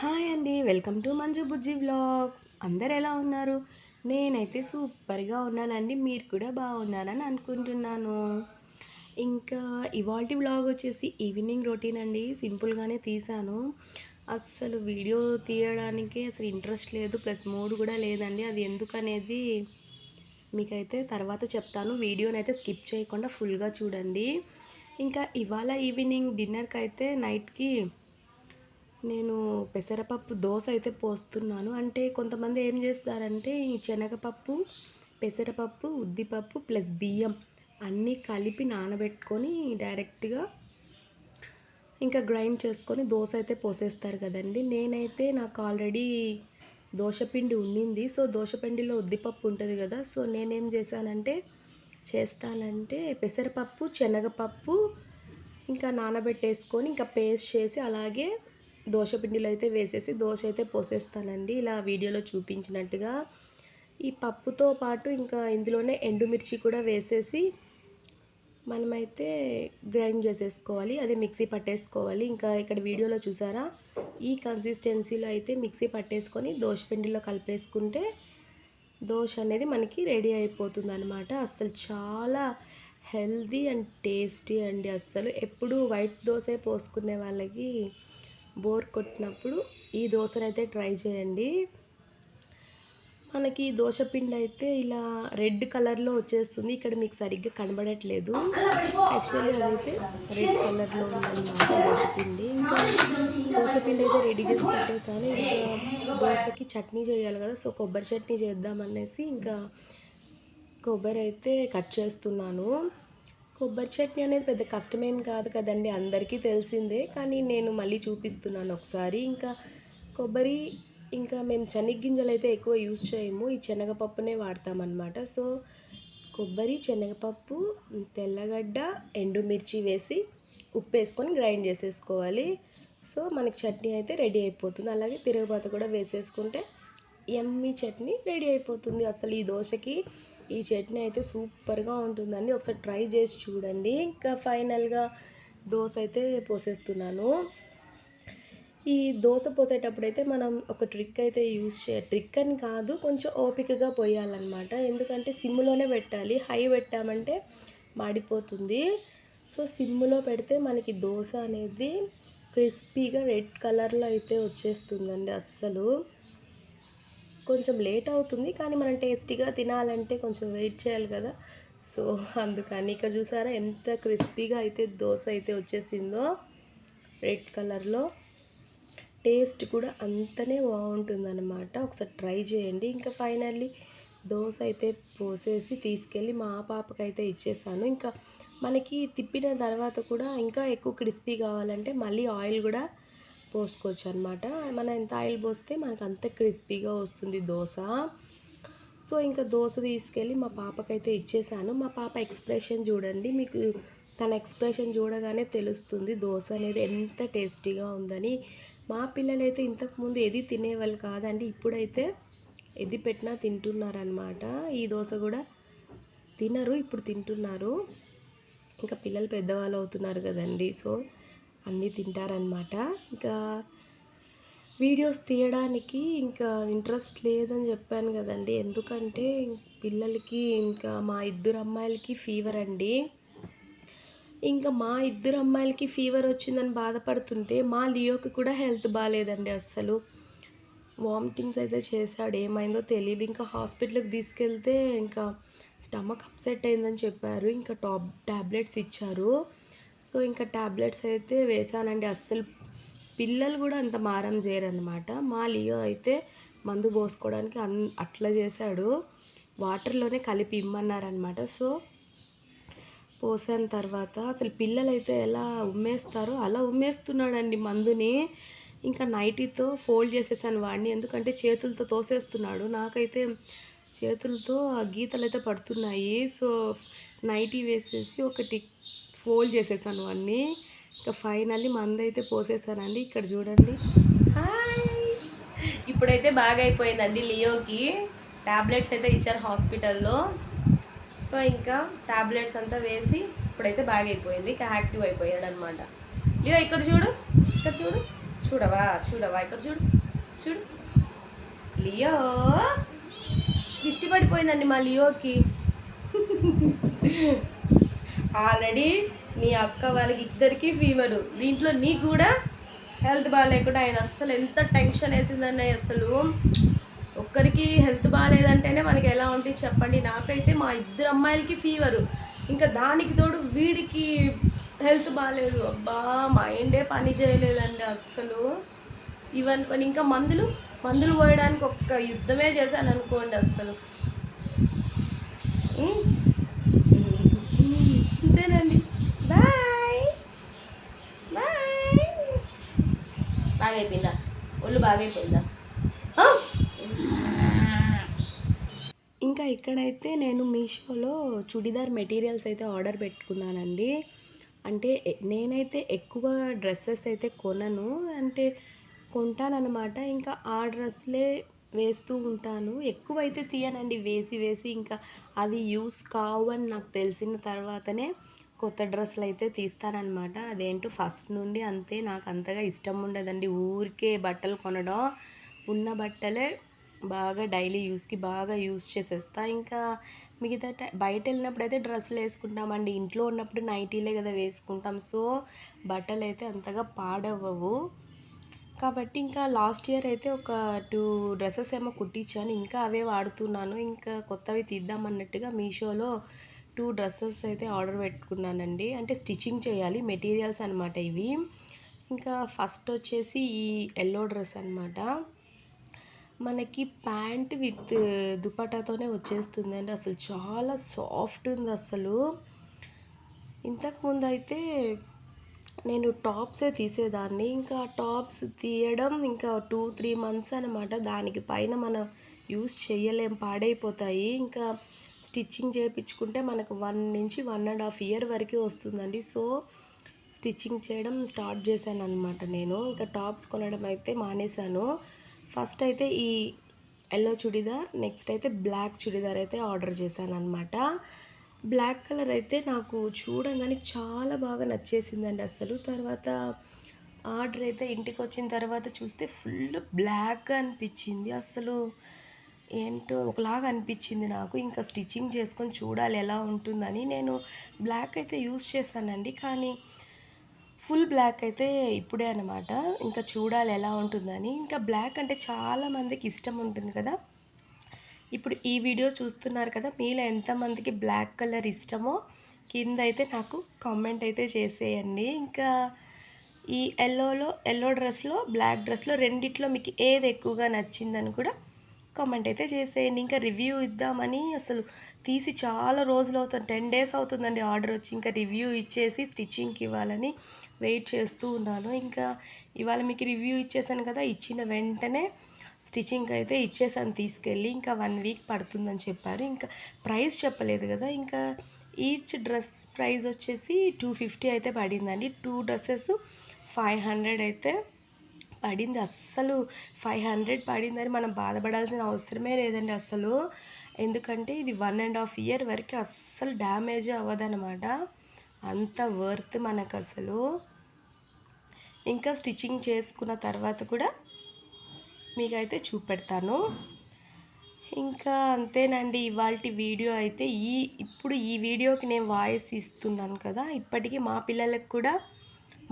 Hi అండి welcome to Manju Bujji vlogs. అందరు ఎలా ఉన్నారు? నేనైతే సూపర్గా ఉన్నానండి మీరు కూడా బాగున్నారని అనుకుంటున్నాను. ఇంకా ఇవాల్టి వ్లాగ్ వచ్చేసి ఈవినింగ్ రొటీన్ అండి సింపుల్గానే తీసాను అస్సలు వీడియో తీయడానికి అసలు ఇంట్రెస్ట్ లేదు ప్లస్ మూడ్ కూడా లేదండి అది ఎందుకనేది మీకైతే తర్వాత చెప్తాను. వీడియోని అయితే స్కిప్ చేయకుండా ఫుల్గా చూడండి. ఇంకా ఇవాళ ఈవినింగ్ డిన్నర్కి అయితే నైట్కి నేను పెసరపప్పు దోశ అయితే పోస్తున్నాను. అంటే కొంతమంది ఏం చేస్తారంటే ఈ శనగపప్పు పెసరపప్పు ఉద్దిపప్పు ప్లస్ బియ్యం అన్నీ కలిపి నానబెట్టుకొని డైరెక్ట్గా ఇంకా గ్రైండ్ చేసుకొని దోశ అయితే పోసేస్తారు కదండి. నేనైతే నాకు ఆల్రెడీ దోశపిండి ఉండింది. సో దోశపిండిలో ఉద్దిపప్పు ఉంటుంది కదా సో నేనేం చేశానంటే చేస్తానంటే పెసరపప్పు శనగపప్పు ఇంకా నానబెట్టేసుకొని ఇంకా పేస్ట్ చేసి అలాగే దోశ పిండిలో అయితే వేసేసి దోశ అయితే పోసేస్తానండి. ఇలా వీడియోలో చూపించినట్టుగా ఈ పప్పుతో పాటు ఇంకా ఇందులోనే ఎండుమిర్చి కూడా వేసేసి మనమైతే గ్రైండ్ చేసేసుకోవాలి. అదే మిక్సీ పట్టేసుకోవాలి. ఇంకా ఇక్కడ వీడియోలో చూసారా? ఈ కన్సిస్టెన్సీలో అయితే మిక్సీ పట్టేసుకొని దోశ పిండిలో కలిపేసుకుంటే దోశ అనేది మనకి రెడీ అయిపోతుంది అనమాట అస్సలు చాలా హెల్దీ అండ్ టేస్టీ అండి. అస్సలు ఎప్పుడు వైట్ దోశ పోసుకునే వాళ్ళకి బోర్ కొట్టినప్పుడు ఈ దోశనైతే ట్రై చేయండి. మనకి దోశ పిండి అయితే ఇలా రెడ్ కలర్లో వచ్చేస్తుంది. ఇక్కడ మీకు సరిగ్గా కనబడట్లేదు. యాక్చువల్లీ అదైతే రెడ్ కలర్లో ఉందన్నమాట దోశ పిండి. ఇంకా దోశ పిండి అయితే రెడీ చేసి పెట్టేసాను ఇంకా దోశకి చట్నీ చేయాలి కదా సో కొబ్బరి చట్నీ చేద్దామనేసి ఇంకా కొబ్బరి అయితే కట్ చేస్తున్నాను. కొబ్బరి చట్నీ అనేది పెద్ద కష్టమేం కాదు కదండి అందరికీ తెలిసిందే. కానీ నేను మళ్ళీ చూపిస్తున్నాను ఒకసారి. ఇంకా కొబ్బరి ఇంకా మేము శనగగింజలు అయితే ఎక్కువ యూజ్ చేయము. ఈ శనగపప్పునే వాడతామన్నమాట. సో కొబ్బరి శనగపప్పు తెల్లగడ్డ ఎండుమిర్చి వేసి ఉప్పు వేసుకొని గ్రైండ్ చేసేసుకోవాలి. సో మనకి చట్నీ అయితే రెడీ అయిపోతుంది. అలాగే తిరగబాత కూడా వేసేసుకుంటే ఎమ్మి చట్నీ రెడీ అయిపోతుంది. అసలు ఈ దోశకి ఈ చట్నీ అయితే సూపర్గా ఉంటుందండి. ఒకసారి ట్రై చేసి చూడండి. ఇంకా ఫైనల్గా దోశ అయితే పోసేస్తున్నాను. ఈ దోశ పోసేటప్పుడు అయితే మనం ఒక ట్రిక్ అయితే యూజ్ చే ట్రిక్ అని కాదు కొంచెం ఓపికగా పోయాలన్నమాట. ఎందుకంటే సిమ్లోనే పెట్టాలి. హై పెట్టామంటే మాడిపోతుంది. సో సిమ్లో పెడితే మనకి దోశ అనేది క్రిస్పీగా రెడ్ కలర్లో అయితే వచ్చేస్తుందండి అస్సలు. కొంచెం లేట్ అవుతుంది కానీ మనం టేస్టీగా తినాలంటే కొంచెం వెయిట్ చేయాలి కదా. సో అందుకని ఇక్కడ చూసారా ఎంత క్రిస్పీగా అయితే దోశ అయితే వచ్చేసిందో రెడ్ కలర్లో. టేస్ట్ కూడా అంతనే బాగుంటుందన్నమాట. ఒకసారి ట్రై చేయండి. ఇంకా ఫైనల్లీ దోశ అయితే పోసేసి తీసుకెళ్ళి మా పాపకైతే ఇచ్చేసాను. ఇంకా మనకి తిప్పిన తర్వాత కూడా ఇంకా ఎక్కువ క్రిస్పీ కావాలంటే మళ్ళీ ఆయిల్ కూడా పోసుకోవచ్చు అనమాట మనం ఎంత ఆయిల్ పోస్తే మనకు అంత క్రిస్పీగా వస్తుంది దోశ. సో ఇంకా దోశ తీసుకెళ్ళి మా పాపకైతే ఇచ్చేసాను. మా పాప ఎక్స్ప్రెషన్ చూడండి మీకు తన ఎక్స్ప్రెషన్ చూడగానే తెలుస్తుంది దోశ అనేది ఎంత టేస్టీగా ఉందని. మా పిల్లలైతే ఇంతకుముందు ఏది తినేవాళ్ళు కాదండి ఇప్పుడైతే ఎది పెట్టినా తింటున్నారనమాట ఈ దోశ కూడా తినరు ఇప్పుడు తింటున్నారు. ఇంకా పిల్లలు పెద్దవాళ్ళు అవుతున్నారు కదండి సో అన్నీ తింటారనమాట ఇంకా వీడియోస్ తీయడానికి ఇంకా ఇంట్రెస్ట్ లేదని చెప్పాను కదండి. ఎందుకంటే పిల్లలకి ఇంకా మా ఇద్దరు అమ్మాయిలకి ఫీవర్ అండి. ఇంకా మా ఇద్దరు అమ్మాయిలకి ఫీవర్ వచ్చిందని బాధపడుతుంటే మా లియోకి కూడా హెల్త్ బాగాలేదండి అస్సలు. వామిటింగ్స్ అయితే చేశాడు. ఏమైందో తెలియదు. ఇంకా హాస్పిటల్కి తీసుకెళ్తే ఇంకా స్టమక్ అప్సెట్ అయిందని చెప్పారు. ఇంకా టాప్ ట్యాబ్లెట్స్ ఇచ్చారు. సో ఇంకా ట్యాబ్లెట్స్ అయితే వేసానండి అస్సలు పిల్లలు కూడా అంత మారం చేయరనమాట మా లియో అయితే మందు పోసుకోవడానికి అన్ అట్లా చేశాడు. వాటర్లోనే కలిపి ఇమ్మన్నారనమాట సో పోసిన తర్వాత అసలు పిల్లలు అయితే ఎలా ఉమ్మేస్తారో అలా ఉమ్మేస్తున్నాడండి మందుని. ఇంకా నైటీతో ఫోల్డ్ చేసేసాను వాడిని. ఎందుకంటే చేతులతో తోసేస్తున్నాడు. నాకైతే చేతులతో ఆ గీతలు అయితే పడుతున్నాయి. సో నైటీ వేసేసి ఒకటి ఫోల్డ్ చేసేసాను అన్నీ. ఇంకా ఫైనల్లీ మందైతే పోసేసానండి ఇక్కడ చూడండి. హాయ్! ఇప్పుడైతే బాగా అయిపోయిందండి లియోకి. ట్యాబ్లెట్స్ అయితే ఇచ్చారు హాస్పిటల్లో. సో ఇంకా ట్యాబ్లెట్స్ అంతా వేసి ఇప్పుడైతే బాగా అయిపోయింది ఇంకా యాక్టివ్ అయిపోయాడు అనమాట లియో ఇక్కడ చూడు. ఇక్కడ చూడు. చూడవా? చూడవా? ఇక్కడ చూడు. చూడు. లియో! దిష్టి పడిపోయిందండి మా లియోకి. ఆల్రెడీ మీ అక్క వాళ్ళకి ఇద్దరికీ ఫీవరు దీంట్లో నీకు కూడా హెల్త్ బాగాలేకుండా ఆయన అస్సలు ఎంత టెన్షన్ వేసిందని అసలు ఒక్కరికి హెల్త్ బాగాలేదంటేనే మనకి ఎలా ఉంటుంది చెప్పండి. నాకైతే మా ఇద్దరు అమ్మాయిలకి ఫీవరు ఇంకా దానికి తోడు వీడికి హెల్త్ బాగాలేదు. అబ్బా మైండే పని చేయలేదండి అస్సలు. ఇవనుకొని ఇంకా మందులు మందులు పోయడానికి ఒక్క యుద్ధమే చేశాను అనుకోండి అస్సలు. అంతేనండి. బాయ్. బాయ్. బాగా అయిపోయిందా ఒళ్ళు బాగా అయిపోయిందా? ఇంకా ఇక్కడైతే నేను మీషోలో చుడిదార్ మెటీరియల్స్ అయితే ఆర్డర్ పెట్టుకున్నానండి. అంటే నేనైతే ఎక్కువ డ్రెస్సెస్ అయితే కొనను. అంటే కొంటానన్నమాట. ఇంకా ఆ డ్రెస్లే వేస్తూ ఉంటాను. ఎక్కువ అయితే తీయనండి. వేసి వేసి ఇంకా అవి యూస్ కావు అని నాకు తెలిసిన తర్వాతనే కొత్త డ్రెస్సులు అయితే తీస్తానన్నమాట అదేంటో ఫస్ట్ నుండి అంతే. నాకు అంతగా ఇష్టం ఉండదండి. ఊరికే బట్టలు కొనడం. ఉన్న బట్టలే బాగా డైలీ యూస్కి బాగా యూస్ చేసేస్తా. ఇంకా మిగతా టై బయట వెళ్ళినప్పుడు అయితే డ్రెస్సులు వేసుకుంటామండి. ఇంట్లో ఉన్నప్పుడు నైటీలే కదా వేసుకుంటాం. సో బట్టలు అయితే అంతగా పాడవ్వవు. కాబట్టి ఇంకా లాస్ట్ ఇయర్ అయితే ఒక టూ డ్రెస్సెస్ ఏమో కుట్టించాను. ఇంకా అవే వాడుతున్నాను. ఇంకా కొత్తవి తీద్దామన్నట్టుగా మీషోలో టూ డ్రెస్సెస్ అయితే ఆర్డర్ పెట్టుకున్నానండి. అంటే స్టిచ్చింగ్ చేయాలి మెటీరియల్స్ అనమాట ఇవి. ఇంకా ఫస్ట్ వచ్చేసి ఈ ఎల్లో డ్రెస్ అనమాట మనకి ప్యాంట్ విత్ దుపటాతోనే వచ్చేస్తుందండి. అసలు చాలా సాఫ్ట్ ఉంది అసలు. ఇంతకుముందు అయితే నేను టాప్సే తీసేదాన్ని. ఇంకా టాప్స్ తీయడం ఇంకా టూ త్రీ మంత్స్ అనమాట దానికి పైన మనం యూస్ చేయలేం పాడైపోతాయి. ఇంకా స్టిచ్చింగ్ చేయించుకుంటే మనకు వన్ నుంచి వన్ అండ్ హాఫ్ ఇయర్ వరకు వస్తుందండి. సో స్టిచ్చింగ్ చేయడం స్టార్ట్ చేశాను అనమాట నేను. ఇంకా టాప్స్ కొనడం అయితే మానేశాను. ఫస్ట్ అయితే ఈ ఎల్లో చుడిదార్ నెక్స్ట్ అయితే బ్లాక్ చుడిదార్ అయితే ఆర్డర్ చేశాను అనమాట బ్లాక్ కలర్ అయితే నాకు చూడంగానే చాలా బాగా నచ్చేసిందండి అసలు. తర్వాత ఆర్డర్ అయితే ఇంటికి వచ్చిన తర్వాత చూస్తే ఫుల్ బ్లాక్ అనిపించింది. అసలు ఏంటో ఒకలాగా అనిపించింది నాకు. ఇంకా స్టిచ్చింగ్ చేసుకొని చూడాలి ఎలా ఉంటుందని నేను బ్లాక్ అయితే యూస్ చేశానండి. కానీ ఫుల్ బ్లాక్ అయితే ఇప్పుడే అనమాట ఇంకా చూడాలి ఎలా ఉంటుందని. ఇంకా బ్లాక్ అంటే చాలామందికి ఇష్టం ఉంటుంది కదా. ఇప్పుడు ఈ వీడియో చూస్తున్నారు కదా మీలో ఎంతమందికి బ్లాక్ కలర్ ఇష్టమో కింద అయితే నాకు కామెంట్ అయితే చేసేయండి. ఇంకా ఈ ఎల్లోలో ఎల్లో డ్రెస్లో బ్లాక్ డ్రెస్లో రెండిట్లో మీకు ఏది ఎక్కువగా నచ్చిందని కూడా కామెంట్ అయితే చేసేయండి. ఇంకా రివ్యూ ఇద్దామని అసలు తీసి చాలా రోజులు అవుతుంది. టెన్ డేస్ అవుతుందండి ఆర్డర్ వచ్చి. ఇంకా రివ్యూ ఇచ్చేసి స్టిచ్చింగ్కి ఇవ్వాలని వెయిట్ చేస్తూ ఉన్నాను. ఇంకా ఇవాళ మీకు రివ్యూ ఇచ్చేసాను కదా ఇచ్చిన వెంటనే స్టిచ్చింగ్ అయితే ఇచ్చేసాను తీసుకెళ్ళి. ఇంకా వన్ వీక్ పడుతుందని చెప్పారు. ఇంకా ప్రైస్ చెప్పలేదు కదా ఇంకా ఈచ్ డ్రెస్ ప్రైస్ వచ్చేసి టూ ఫిఫ్టీ అయితే పడిందండి. టూ డ్రెస్సెస్ ఫైవ్ హండ్రెడ్ అయితే పడింది. అస్సలు ఫైవ్ హండ్రెడ్ పడిందని మనం బాధపడాల్సిన అవసరమే లేదండి అసలు ఎందుకంటే ఇది వన్ అండ్ హాఫ్ ఇయర్ వరకు అస్సలు డ్యామేజ్ అవ్వదనమాట అంత వర్త్ మనకు అసలు ఇంకా స్టిచ్చింగ్ చేసుకున్న తర్వాత కూడా మీకైతే చూపెడతాను. ఇంకా అంతేనండి ఇవాళ వీడియో అయితే ఈ ఇప్పుడు ఈ వీడియోకి నేను వాయిస్ ఇస్తున్నాను కదా ఇప్పటికీ మా పిల్లలకు కూడా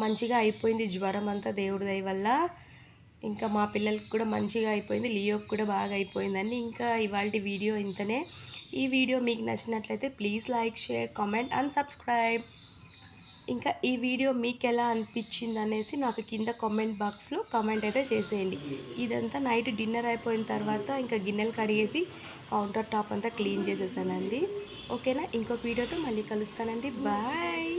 మంచిగా అయిపోయింది జ్వరం అంతా దేవుడి దయ వల్ల. ఇంకా మా పిల్లలకి కూడా మంచిగా అయిపోయింది. లియోకి కూడా బాగా అయిపోయిందండి. ఇంకా ఇవాళ వీడియో ఇంతనే. ఈ వీడియో మీకు నచ్చినట్లయితే please like share comment and subscribe. ఇంకా ఈ వీడియో మీకు ఎలా అనిపించింది అనేసి నాకు కింద కామెంట్ బాక్స్లో కామెంట్ అయితే చేసేయండి. ఇదంతా నైట్ డిన్నర్ అయిపోయిన తర్వాత ఇంకా గిన్నెలు కడిగేసి కౌంటర్ టాప్ అంతా క్లీన్ చేసేసానండి. ఓకేనా? ఇంకొక వీడియోతో మళ్ళీ కలుస్తానండి. బాయ్!